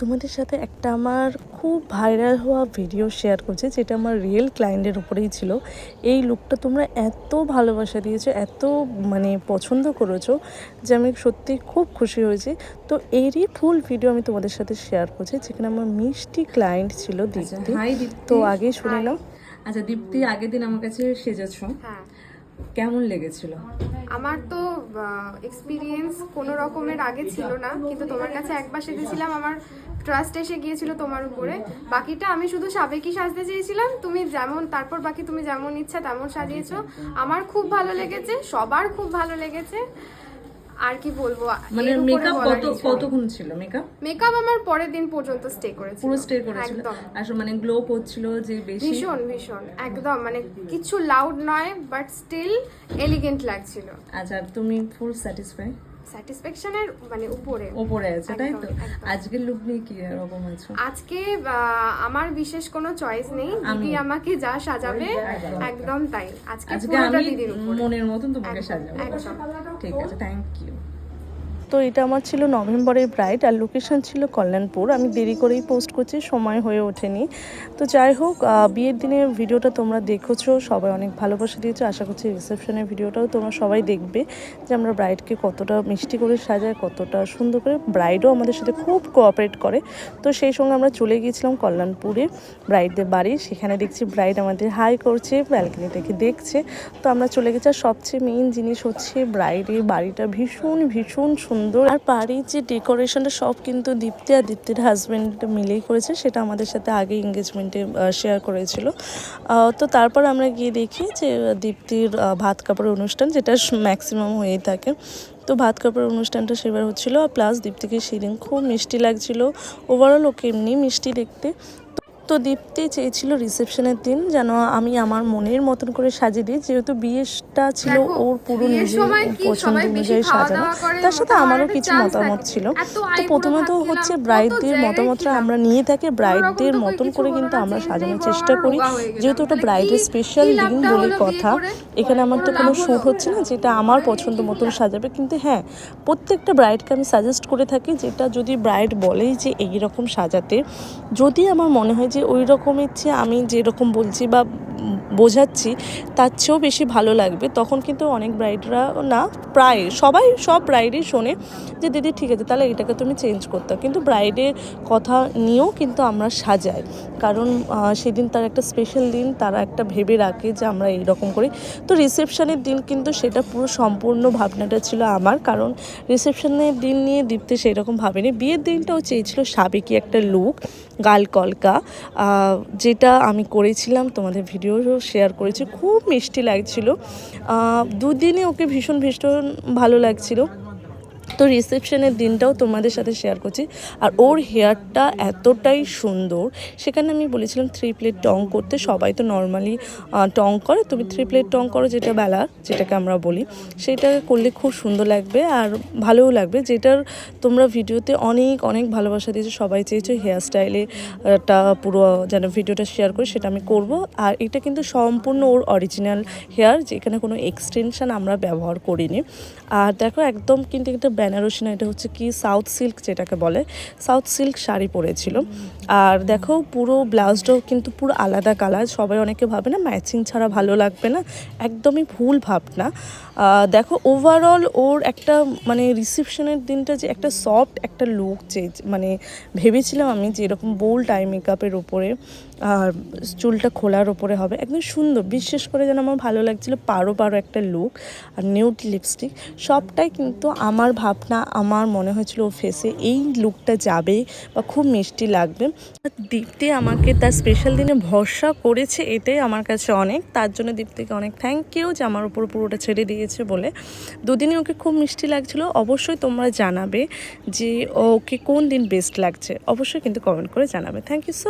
তোমাদের সাথে একটা আমার খুব ভাইরাল হওয়া ভিডিও শেয়ার করছি যেটা আমার রিয়েল ক্লায়েন্টের উপরেই ছিল। এই লুকটা তোমরা এত ভালোবাসা দিয়েছ এত মানে পছন্দ করেছ যে আমি সত্যি খুব খুশি হয়েছি। তো এরই ফুল ভিডিও আমি তোমাদের সাথে শেয়ার করছি যেখানে আমার মিষ্টি ক্লায়েন্ট ছিল দীপ্তি। হাই দীপ্তি। তো আগেই শুনে নাও। আচ্ছা দীপ্তি আগের দিন আমার কাছে সেজেছো। হ্যাঁ। কেমন লেগেছিল? আমার তো এক্সপিরিয়েন্স কোনো রকমের আগে ছিল না, কিন্তু তোমার কাছে একবার সেজেছিলাম, আমার ট্রাস্ট এসে গিয়েছিল তোমার উপরে। বাকিটা আমি শুধু সাবেকি সাজতে চেয়েছিলাম, তুমি যেমন, তারপর বাকি তুমি যেমন ইচ্ছা তেমন সাজিয়েছো। আমার খুব ভালো লেগেছে, সবার খুব ভালো লেগেছে। আর কি বলব? মানে মেকআপ কত কতক্ষণ ছিল মেকআপ মেকআপ আমার পরের দিন পর্যন্ত স্টে করেছিল। পুরো স্টে করেছিল। আসলে মানে গ্লো করছিল যে বেশি। ভীষণ ভীষণ একদম। মানে কিছু লাউড নয় বাট স্টিল এলিগেন্ট লাগছিল। আচ্ছা তুমি ফুল স্যাটিসফাই স্যাটিসফ্যাকশনের মানে উপরে। উপরে আছে তাই তো। আজকের লুক নিয়ে কি রকম আছো? আজকে আমার বিশেষ কোনো চয়েস নেই দিদি আমাকে যা সাজাবে একদম তাই। আজকে আজকে পুরোটা দিদির উপরে। মনের মতন তোমাকে সাজাবো। ঠিক আছে থ্যাংক ইউ তো এটা আমার ছিল নভেম্বরের ব্রাইড আর লোকেশন ছিল কল্যাণপুর। আমি দেরি করেই পোস্ট করছি, সময় হয়ে ওঠেনি। তো যাই হোক বিয়ের দিনের ভিডিওটা তোমরা দেখেছ, সবাই অনেক ভালোবাসা দিয়েছ। আশা করছি রিসেপশনের ভিডিওটাও তোমরা সবাই দেখবে যে আমরা ব্রাইডকে কতটা মিষ্টি করে সাজায় কতটা সুন্দর করে। ব্রাইডও আমাদের সাথে খুব কোঅপারেট করে। তো সেই সঙ্গে আমরা চলে গিয়েছিলাম কল্যাণপুরে ব্রাইডদের বাড়ি। সেখানে দেখছি ব্রাইড আমাদের হাই করছে ব্যালকনি থেকে দেখছে। তো আমরা চলে গেছি আর সবচেয়ে মেইন জিনিস হচ্ছে ব্রাইডের বাড়িটা ভীষণ ভীষণ সুন্দর আর বাড়ির যে ডেকোরেশনটা সব কিন্তু দীপ্তি আর দীপ্তির হাজব্যান্ড মিলেই করেছে, সেটা আমাদের সাথে আগে এঙ্গেজমেন্টে শেয়ার করেছিল। তো তারপর আমরা গিয়ে দেখি যে দীপ্তির ভাত কাপড়ের অনুষ্ঠান যেটা ম্যাক্সিমাম হয়েই থাকে। তো ভাত কাপড়ের অনুষ্ঠানটা সেবার হচ্ছিল, আর প্লাস দীপ্তিকে সেদিন খুব মিষ্টি লাগছিল। ওভারঅল ওকে এমনি মিষ্টি দেখতে। তো দীপ্তি চেয়েছিল রিসেপশনের দিন যেন আমি আমার মনের মতন করে সাজিয়ে দিই। যেহেতু বিয়েটা ছিল ওর পুরো নিজের পছন্দ অনুযায়ী সাজানো। তার সাথে আমারও কিছু মতামত ছিল। তো প্রথমত হচ্ছে ব্রাইডদের মতামতটা আমরা নিয়ে থাকি ব্রাইডদের মতন করে কিন্তু আমরা সাজানোর চেষ্টা করি। যেহেতু ওটা ব্রাইডের স্পেশাল দিন বলে কথা এখানে আমার তো কোনো কোনো শ্যুট হচ্ছে না যেটা আমার পছন্দ মতন সাজাবে কিন্তু হ্যাঁ প্রত্যেকটা ব্রাইডকে আমি সাজেস্ট করে থাকি যেটা যদি ব্রাইড বলেই যে এই রকম সাজাতে যদি আমার মনে হয় যে ওই রকমের চেয়ে আমি যেরকম বলছি বা বোঝাচ্ছি, তার চেয়েও বেশি ভালো লাগবে। তখন কিন্তু অনেক ব্রাইডরা না, প্রায় সবাই, সব ব্রাইডই শোনে যে, দিদি, ঠিক আছে, তাহলে এটাকে তুমি চেঞ্জ করতে কিন্তু ব্রাইডের কথা নিয়েও কিন্তু আমরা সাজাই। কারণ সেদিন তার একটা স্পেশাল দিন, তারা একটা ভেবে রাখে যে, আমরা এই রকম করি। তো রিসেপশনের দিন কিন্তু সেটা পুরো সম্পূর্ণ ভাবনাটা ছিল আমার। কারণ রিসেপশনের দিন নিয়ে দীপ্তি সেই রকম ভাবেনি। বিয়ের দিনটাও চেয়েছিল সাবেকি একটা লুক গাল কলকা। যেটা আমি করেছিলাম তোমাদের ভিডিও শেয়ার করেছি। খুব মিষ্টি লাগছিল। দুদিনে ওকে ভীষণ ভীষণ ভালো লাগছিল। তো রিসেপশনের দিনটাও তোমাদের সাথে শেয়ার করছি। আর ওর হেয়ারটা এতটাই সুন্দর, সেখানে আমি বলেছিলাম থ্রি প্লেট টং করতে, সবাই তো নর্মালি টং করে। তুমি থ্রি প্লেট টং করো, যেটা বেলা, যেটাকে আমরা বলি। সেটা করলে খুব সুন্দর লাগবে আর ভালোও লাগবে। যেটার তোমরা ভিডিওতে অনেক অনেক ভালোবাসা দিয়েছ, সবাই চেয়েছো হেয়ার স্টাইলে টা পুরো, যেন ভিডিওটা শেয়ার করি, সেটা আমি করব। আর এটা কিন্তু সম্পূর্ণ ওর অরিজিনাল হেয়ার যেখানে কোনো এক্সটেনশান আমরা ব্যবহার করিনি। আর দেখো, একদম কিন্তু একটা বেনারসি না, এটা হচ্ছে কি সাউথ সিল্ক যেটাকে বলে সাউথ সিল্ক শাড়ি পরেছিল। আর দেখো, পুরো ব্লাউজটাও কিন্তু পুরো আলাদা কালার, সবাই অনেকে ভাবে না, ম্যাচিং ছাড়া ভালো লাগবে না, একদমই ভুল ভাবনা। দেখো ওভারঅল ওর একটা মানে রিসেপশনের দিনটা যে একটা সফট একটা লুক যে মানে ভেবেছিলাম আমি যে এরকম বোল্ড আই মেকআপের ওপরে, আর চুলটা খোলার ওপরে হবে, একদম সুন্দর। বিশেষ করে যেন আমার ভালো লাগছিল পারো পারো একটা লুক আর নিউট লিপস্টিক সবটাই কিন্তু আমার ভাবনা আমার মনে হয়েছিল ও ফেসে এই লুকটা যাবে বা খুব মিষ্টি লাগবে। দীপ্তি আমাকে তার স্পেশাল দিনে ভরসা করেছে, এটাই আমার কাছে অনেক। তার জন্য দীপ্তিকে অনেক থ্যাংক ইউ যে আমার উপর পুরোটা ছেড়ে দিয়েছে বলে। দুদিনই ওকে খুব মিষ্টি লাগছিল। অবশ্যই তোমরা জানাবে যে ওকে কোন দিন বেস্ট লাগছে। অবশ্যই কিন্তু কমেন্ট করে জানাবে। Thank you so